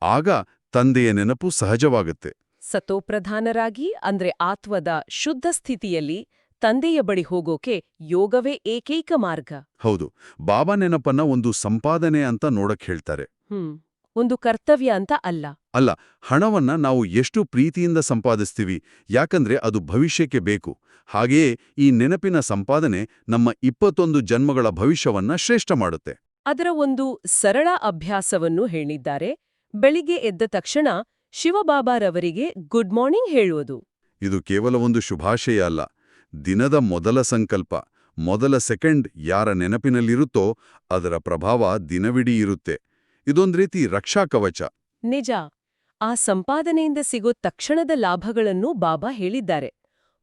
ಆಗ ತಂದೆಯ ನೆನಪು ಸಹಜವಾಗುತ್ತೆ. ಸತೋಪ್ರಧಾನರಾಗಿ ಅಂದ್ರೆ ಆತ್ವದ ಶುದ್ಧ ಸ್ಥಿತಿಯಲ್ಲಿ ತಂದೆಯ ಬಳಿ ಹೋಗೋಕೆ ಯೋಗವೇ ಏಕೈಕ ಮಾರ್ಗ. ಹೌದು ಬಾಬಾ ನೆನಪನ್ನ ಒಂದು ಸಂಪಾದನೆ ಅಂತ ನೋಡಕ್ ಹೇಳ್ತಾರೆ. ಹ್ಮ್. ಒಂದು ಕರ್ತವ್ಯ ಅಂತ ಅಲ್ಲ. ಅಲ್ಲ ಹಣವನ್ನ ನಾವು ಎಷ್ಟು ಪ್ರೀತಿಯಿಂದ ಸಂಪಾದಿಸ್ತೀವಿ ಯಾಕಂದ್ರೆ ಅದು ಭವಿಷ್ಯಕ್ಕೆ ಬೇಕು. ಹಾಗೆಯೇ ಈ ನೆನಪಿನ ಸಂಪಾದನೆ ನಮ್ಮ ಇಪ್ಪತ್ತೊಂದು ಜನ್ಮಗಳ ಭವಿಷ್ಯವನ್ನ ಶ್ರೇಷ್ಠ ಮಾಡುತ್ತೆ. ಅದರ ಒಂದು ಸರಳ ಅಭ್ಯಾಸವನ್ನು ಹೇಳಿದ್ದಾರೆ. ಬೆಳಿಗ್ಗೆ ಎದ್ದ ತಕ್ಷಣ ಶಿವಬಾಬಾರವರಿಗೆ ಗುಡ್ ಮಾರ್ನಿಂಗ್ ಹೇಳುವುದು. ಇದು ಕೇವಲ ಒಂದು ಶುಭಾಶಯ ಅಲ್ಲ. ದಿನದ ಮೊದಲ ಸಂಕಲ್ಪ ಮೊದಲ ಸೆಕೆಂಡ್ ಯಾರ ನೆನಪಿನಲ್ಲಿರುತ್ತೋ ಅದರ ಪ್ರಭಾವ ದಿನವಿಡೀ ಇರುತ್ತೆ. ಇದೊಂದ್ ರೀತಿ ರಕ್ಷಾ ಕವಚ. ನಿಜ. ಆ ಸಂಪಾದನೆಯಿಂದ ಸಿಗೋ ತಕ್ಷಣದ ಲಾಭಗಳನ್ನು ಬಾಬಾ ಹೇಳಿದ್ದಾರೆ.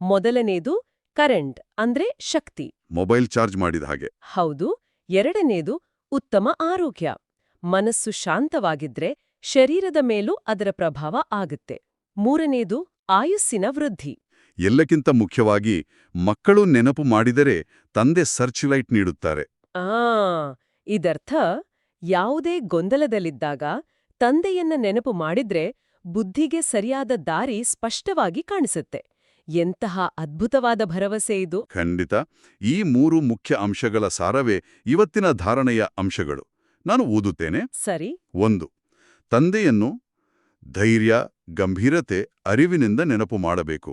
ಮೊದಲನೇದು ಕರೆಂಟ್ ಅಂದ್ರೆ ಶಕ್ತಿ. ಮೊಬೈಲ್ ಚಾರ್ಜ್ ಮಾಡಿದ ಹಾಗೆ. ಹೌದು. ಎರಡನೇದು ಉತ್ತಮ ಆರೋಗ್ಯ. ಮನಸ್ಸು ಶಾಂತವಾಗಿದ್ರೆ ಶರೀರದ ಮೇಲೂ ಅದರ ಪ್ರಭಾವ ಆಗುತ್ತೆ. ಮೂರನೇದು ಆಯುಸ್ಸಿನ ವೃದ್ಧಿ. ಎಲ್ಲಕ್ಕಿಂತ ಮುಖ್ಯವಾಗಿ ಮಕ್ಕಳು ನೆನಪು ಮಾಡಿದರೆ ತಂದೆ ಸರ್ಚ್ ಲೈಟ್ ನೀಡುತ್ತಾರೆ. ಆ ಇದರ್ಥ ಯಾವುದೇ ಗೊಂದಲದಲ್ಲಿದ್ದಾಗ ತಂದೆಯನ್ನ ನೆನಪು ಮಾಡಿದ್ರೆ ಬುದ್ಧಿಗೆ ಸರಿಯಾದ ದಾರಿ ಸ್ಪಷ್ಟವಾಗಿ ಕಾಣಿಸುತ್ತೆ. ಎಂತಹ ಅದ್ಭುತವಾದ ಭರವಸೆ ಇದು. ಖಂಡಿತ. ಈ ಮೂರು ಮುಖ್ಯ ಅಂಶಗಳ ಸಾರವೇ ಇವತ್ತಿನ ಧಾರಣೆಯ ಅಂಶಗಳು. ನಾನು ಓದುತ್ತೇನೆ. ಸರಿ. ಒಂದು ತಂದೆಯನ್ನು ಧೈರ್ಯ ಗಂಭೀರತೆ ಅರಿವಿನಿಂದ ನೆನಪು ಮಾಡಬೇಕು.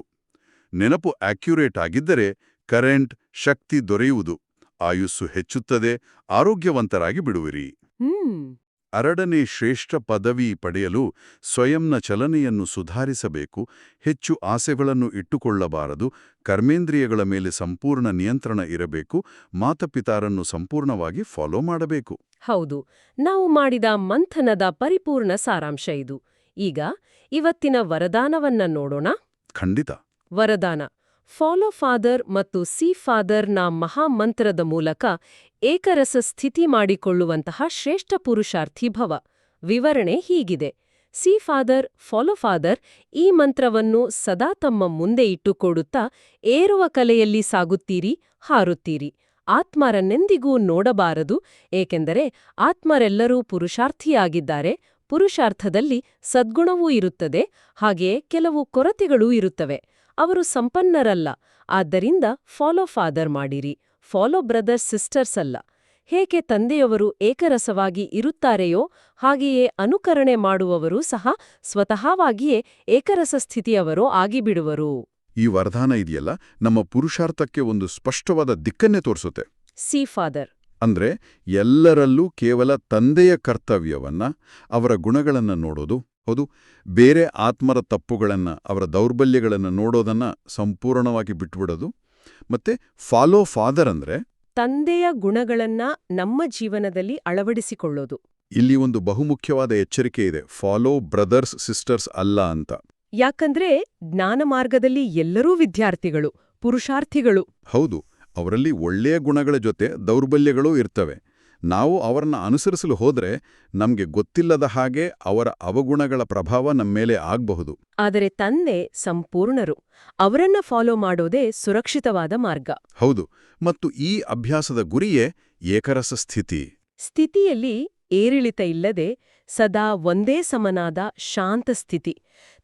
ನೆನಪು ಆಕ್ಯುರೇಟ್ ಆಗಿದ್ದರೆ ಕರೆಂಟ್ ಶಕ್ತಿ ದೊರೆಯುವುದು. ಆಯುಸ್ಸು ಹೆಚ್ಚುತ್ತದೆ ಆರೋಗ್ಯವಂತರಾಗಿ ಬಿಡುವಿರಿ. ಹ್ಮ್. ಎರಡನೇ ಶ್ರೇಷ್ಠ ಪದವಿ ಪಡೆಯಲು ಸ್ವಯಂನ ಚಲನೆಯನ್ನು ಸುಧಾರಿಸಬೇಕು ಹೆಚ್ಚು ಆಸೆಗಳನ್ನು ಇಟ್ಟುಕೊಳ್ಳಬಾರದು ಕರ್ಮೇಂದ್ರಿಯಗಳ ಮೇಲೆ ಸಂಪೂರ್ಣ ನಿಯಂತ್ರಣ ಇರಬೇಕು ಮಾತಪಿತಾರನ್ನು ಸಂಪೂರ್ಣವಾಗಿ ಫಾಲೋ ಮಾಡಬೇಕು. ಹೌದು ನಾವು ಮಾಡಿದ ಮಂಥನದ ಪರಿಪೂರ್ಣ ಸಾರಾಂಶ ಇದು. ಈಗ ಇವತ್ತಿನ ವರದಾನವನ್ನ ನೋಡೋಣ. ಖಂಡಿತ. ವರದಾನ. ಫಾಲೋ ಫಾದರ್ ಮತ್ತು ಸಿ ಫಾದರ್ನ ಮಹಾಮಂತ್ರದ ಮೂಲಕ ಏಕರಸ ಸ್ಥಿತಿ ಮಾಡಿಕೊಳ್ಳುವಂತಹ ಶ್ರೇಷ್ಠ ಪುರುಷಾರ್ಥಿ ಭವ. ವಿವರಣೆ ಹೀಗಿದೆ. ಸಿ ಫಾದರ್, ಫಾಲೋ ಫಾದರ್ ಈ ಮಂತ್ರವನ್ನು ಸದಾ ತಮ್ಮ ಮುಂದೆ ಇಟ್ಟುಕೊಡುತ್ತಾ ಏರುವ ಕಲೆಯಲ್ಲಿ ಸಾಗುತ್ತೀರಿ, ಹಾರುತ್ತೀರಿ. ಆತ್ಮರನ್ನೆಂದಿಗೂ ನೋಡಬಾರದು, ಏಕೆಂದರೆ ಆತ್ಮರೆಲ್ಲರೂ ಪುರುಷಾರ್ಥಿಯಾಗಿದ್ದಾರೆ. ಪುರುಷಾರ್ಥದಲ್ಲಿ ಸದ್ಗುಣವೂ ಇರುತ್ತದೆ, ಹಾಗೆಯೇ ಕೆಲವು ಕೊರತೆಗಳೂ ಇರುತ್ತವೆ. ಅವರು ಸಂಪನ್ನರಲ್ಲ ಆದ್ದರಿಂದ ಫಾಲೋ ಫಾದರ್ ಮಾಡಿರಿ ಫಾಲೋ ಬ್ರದರ್ಸ್ ಸಿಸ್ಟರ್ಸ್ ಅಲ್ಲ. ಹೇಗೆ ತಂದೆಯವರು ಏಕರಸವಾಗಿ ಇರುತ್ತಾರೆಯೋ ಹಾಗೆಯೇ ಅನುಕರಣೆ ಮಾಡುವವರು ಸಹ ಸ್ವತಃವಾಗಿಯೇ ಏಕರಸ ಸ್ಥಿತಿಯವರೋ ಆಗಿಬಿಡುವರು. ಈ ವರದಾನ ಇದೆಯಲ್ಲ? ನಮ್ಮ ಪುರುಷಾರ್ಥಕ್ಕೆ ಒಂದು ಸ್ಪಷ್ಟವಾದ ದಿಕ್ಕನ್ನೇ ತೋರಿಸುತ್ತೆ. See father. ಅಂದ್ರೆ ಎಲ್ಲರಲ್ಲೂ ಕೇವಲ ತಂದೆಯ ಕರ್ತವ್ಯವನ್ನ ಅವರ ಗುಣಗಳನ್ನ ನೋಡೋದು ಹೌದು ಬೇರೆ ಆತ್ಮರ ತಪ್ಪುಗಳನ್ನು ಅವರ ದೌರ್ಬಲ್ಯಗಳನ್ನು ನೋಡೋದನ್ನ ಸಂಪೂರ್ಣವಾಗಿ ಬಿಟ್ಬಿಡೋದು. ಮತ್ತೆ ಫಾಲೋ ಫಾದರ್ ಅಂದ್ರೆ ತಂದೆಯ ಗುಣಗಳನ್ನ ನಮ್ಮ ಜೀವನದಲ್ಲಿ ಅಳವಡಿಸಿಕೊಳ್ಳೋದು. ಇಲ್ಲಿ ಒಂದು ಬಹುಮುಖ್ಯವಾದ ಎಚ್ಚರಿಕೆ ಇದೆ ಫಾಲೋ ಬ್ರದರ್ಸ್ ಸಿಸ್ಟರ್ಸ್ ಅಲ್ಲ ಅಂತ. ಯಾಕಂದ್ರೆ ಜ್ಞಾನ ಮಾರ್ಗದಲ್ಲಿ ಎಲ್ಲರೂ ವಿದ್ಯಾರ್ಥಿಗಳು ಪುರುಷಾರ್ಥಿಗಳು. ಹೌದು ಅವರಲ್ಲಿ ಒಳ್ಳೆಯ ಗುಣಗಳ ಜೊತೆ ದೌರ್ಬಲ್ಯಗಳೂ ಇರ್ತವೆ. ನಾವು ಅವರನ್ನ ಅನುಸರಿಸಲು ಹೋದ್ರೆ ನಮ್ಗೆ ಗೊತ್ತಿಲ್ಲದ ಹಾಗೆ ಅವರ ಅವಗುಣಗಳ ಪ್ರಭಾವ ನಮ್ಮೇಲೆ ಆಗಬಹುದು. ಆದರೆ ತಂದೆ ಸಂಪೂರ್ಣರು. ಅವರನ್ನ ಫಾಲೋ ಮಾಡೋದೇ ಸುರಕ್ಷಿತವಾದ ಮಾರ್ಗ. ಹೌದು. ಮತ್ತು ಈ ಅಭ್ಯಾಸದ ಗುರಿಯೇ ಏಕರಸ ಸ್ಥಿತಿ. ಸ್ಥಿತಿಯಲ್ಲಿ ಏರಿಳಿತ ಇಲ್ಲದೆ ಸದಾ ಒಂದೇ ಸಮನಾದ ಶಾಂತ ಸ್ಥಿತಿ.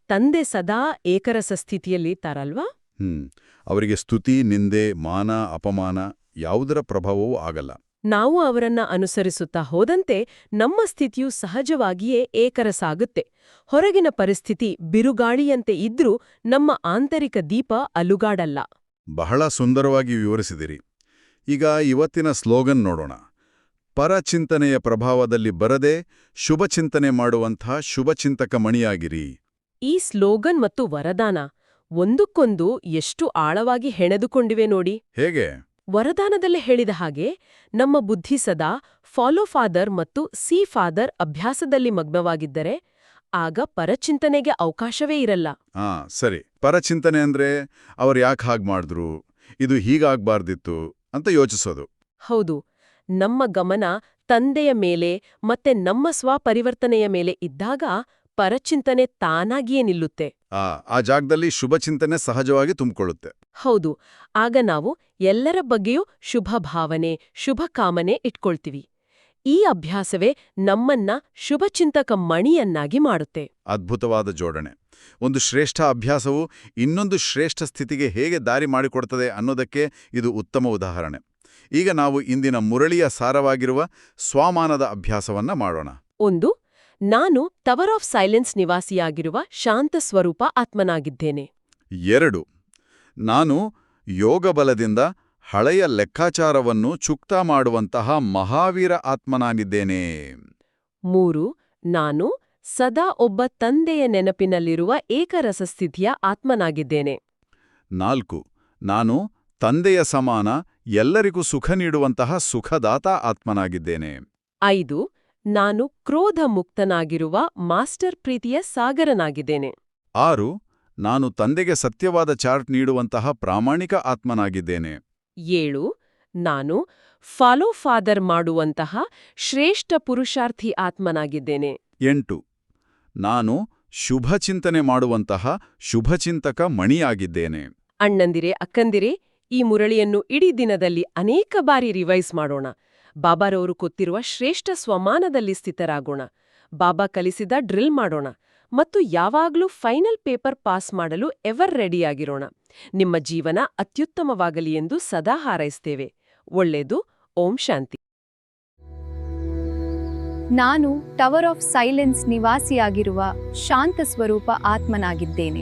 ತಂದೆ ಸದಾ ಏಕರಸ ಸ್ಥಿತಿಯಲ್ಲಿ ತಾರಲ್ವಾ ಹ್ಮ್. ಅವರಿಗೆ ಸ್ತುತಿ ನಿಂದೆ ಮಾನ ಅಪಮಾನ ಯಾವುದರ ಪ್ರಭಾವವೂ ಆಗಲ್ಲ. ನಾವು ಅವರನ್ನ ಅನುಸರಿಸುತ್ತಾ ಹೋದಂತೆ ನಮ್ಮ ಸ್ಥಿತಿಯು ಸಹಜವಾಗಿಯೇ ಏಕರಸಾಗುತ್ತೆ. ಹೊರಗಿನ ಪರಿಸ್ಥಿತಿ ಬಿರುಗಾಳಿಯಂತೆ ಇದ್ರೂ ನಮ್ಮ ಆಂತರಿಕ ದೀಪ ಅಲುಗಾಡಲ್ಲ. ಬಹಳ ಸುಂದರವಾಗಿ ವಿವರಿಸಿದಿರಿ. ಈಗ ಇವತ್ತಿನ ಸ್ಲೋಗನ್ ನೋಡೋಣ. ಪರಚಿಂತನೆಯ ಪ್ರಭಾವದಲ್ಲಿ ಬರದೆ ಶುಭಚಿಂತನೆ ಮಾಡುವಂಥ ಶುಭಚಿಂತಕ ಮಣಿಯಾಗಿರಿ. ಈ ಸ್ಲೋಗನ್ ಮತ್ತು ವರದಾನ ಒಂದಕ್ಕೊಂದು ಎಷ್ಟು ಆಳವಾಗಿ ಹೆಣೆದುಕೊಂಡಿವೆ ನೋಡಿ. ಹೇಗೆ? ವರದಾನದಲ್ಲೇ ಹೇಳಿದ ಹಾಗೆ ನಮ್ಮ ಬುದ್ಧಿ ಸದಾ ಫಾಲೋ ಫಾದರ್ ಮತ್ತು ಸಿ ಫಾದರ್ ಅಭ್ಯಾಸದಲ್ಲಿ ಮಗ್ನವಾಗಿದ್ದರೆ ಆಗ ಪರಚಿಂತನೆಗೆ ಅವಕಾಶವೇ ಇರಲ್ಲ. ಆ ಸರಿ. ಪರಚಿಂತನೆ ಅಂದ್ರೆ ಅವರು ಯಾಕೆ ಹಾಗೆ ಮಾಡಿದ್ರು ಇದು ಹೀಗಾಗ್ಬಾರ್ದಿತ್ತು ಅಂತ ಯೋಚಿಸೋದು. ಹೌದು. ನಮ್ಮ ಗಮನ ತಂದೆಯ ಮೇಲೆ ಮತ್ತೆ ನಮ್ಮ ಸ್ವಪರಿವರ್ತನೆಯ ಮೇಲೆ ಇದ್ದಾಗ ಪರಚಿಂತನೆ ತಾನಾಗಿಯೇ ನಿಲ್ಲುತ್ತೆ. ಆ ಆ ಜಾಗದಲ್ಲಿ ಶುಭಚಿಂತನೆ ಸಹಜವಾಗಿ ತುಂಬಿಕೊಳ್ಳುತ್ತೆ. ಹೌದು ಆಗ ನಾವು ಎಲ್ಲರ ಬಗ್ಗೆಯೂ ಶುಭ ಭಾವನೆ ಶುಭ ಕಾಮನೆ ಇಟ್ಕೊಳ್ತೀವಿ. ಈ ಅಭ್ಯಾಸವೇ ನಮ್ಮನ್ನ ಶುಭಚಿಂತಕ ಮಣಿಯನ್ನಾಗಿ ಮಾಡುತ್ತೆ. ಅದ್ಭುತವಾದ ಜೋಡಣೆ. ಒಂದು ಶ್ರೇಷ್ಠ ಅಭ್ಯಾಸವು ಇನ್ನೊಂದು ಶ್ರೇಷ್ಠ ಸ್ಥಿತಿಗೆ ಹೇಗೆ ದಾರಿ ಮಾಡಿಕೊಡ್ತದೆ ಅನ್ನೋದಕ್ಕೆ ಇದು ಉತ್ತಮ ಉದಾಹರಣೆ. ಈಗ ನಾವು ಇಂದಿನ ಮುರಳಿಯ ಸಾರವಾಗಿರುವ ಸ್ವಾಮಾನದ ಅಭ್ಯಾಸವನ್ನ ಮಾಡೋಣ. ಒಂದು ನಾನು ಟವರ್ ಆಫ್ ಸೈಲೆನ್ಸ್ ನಿವಾಸಿಯಾಗಿರುವ ಶಾಂತ ಸ್ವರೂಪ ಆತ್ಮನಾಗಿದ್ದೇನೆ. ಎರಡು ನಾನು ಯೋಗಬಲದಿಂದ ಹಳೆಯ ಲೆಕ್ಕಾಚಾರವನ್ನು ಚುಕ್ತ ಮಾಡುವಂತಹ ಮಹಾವೀರ ಆತ್ಮನಾಗಿದ್ದೇನೆ. ಮೂರು ನಾನು ಸದಾ ಒಬ್ಬ ತಂದೆಯ ನೆನಪಿನಲ್ಲಿರುವ ಏಕರಸ ಸ್ಥಿತಿಯ ಆತ್ಮನಾಗಿದ್ದೇನೆ. ನಾಲ್ಕು ನಾನು ತಂದೆಯ ಸಮಾನ ಎಲ್ಲರಿಗೂ ಸುಖ ನೀಡುವಂತಹ ಸುಖದಾತ ಆತ್ಮನಾಗಿದ್ದೇನೆ. ಐದು ನಾನು ಕ್ರೋಧ ಮುಕ್ತನಾಗಿರುವ ಮಾಸ್ಟರ್ ಪ್ರೀತಿಯ ಸಾಗರನಾಗಿದ್ದೇನೆ. ಆರು ನಾನು ತಂದೆಗೆ ಸತ್ಯವಾದ ಚಾರ್ಟ್ ನೀಡುವಂತಹ ಪ್ರಾಮಾಣಿಕ ಆತ್ಮನಾಗಿದ್ದೇನೆ. ಏಳು ನಾನು ಫಾಲೋ ಫಾದರ್ ಮಾಡುವಂತಹ ಶ್ರೇಷ್ಠ ಪುರುಷಾರ್ಥಿ ಆತ್ಮನಾಗಿದ್ದೇನೆ. ಎಂಟು ನಾನು ಶುಭ ಚಿಂತನೆ ಮಾಡುವಂತಹ ಶುಭಚಿಂತಕ ಮಣಿಯಾಗಿದ್ದೇನೆ. ಅಣ್ಣಂದಿರೆ ಅಕ್ಕಂದಿರೆ ಈ ಮುರಳಿಯನ್ನು ಇಡೀ ದಿನದಲ್ಲಿ ಅನೇಕ ಬಾರಿ ರಿವೈಸ್ ಮಾಡೋಣ. ಬಾಬಾರವರು ಕೊತ್ತಿರುವ ಶ್ರೇಷ್ಠ ಸ್ವಮಾನದಲ್ಲಿ ಸ್ಥಿತರಾಗೋಣ. ಬಾಬಾ ಕಲಿಸಿದ ಡ್ರಿಲ್ ಮಾಡೋಣ. ಮತ್ತು ಯಾವಾಗಲೂ ಫೈನಲ್ ಪೇಪರ್ ಪಾಸ್ ಮಾಡಲು ಎವರ್ ರೆಡಿಯಾಗಿರೋಣ. ನಿಮ್ಮ ಜೀವನ ಅತ್ಯುತ್ತಮವಾಗಲಿ ಎಂದು ಸದಾ ಹಾರೈಸ್ತೇವೆ. ಒಳ್ಳೆಯದು. ಓಂ ಶಾಂತಿ. ನಾನು ಟವರ್ ಆಫ್ ಸೈಲೆನ್ಸ್ ನಿವಾಸಿಯಾಗಿರುವ ಶಾಂತ ಸ್ವರೂಪ ಆತ್ಮನಾಗಿದ್ದೇನೆ.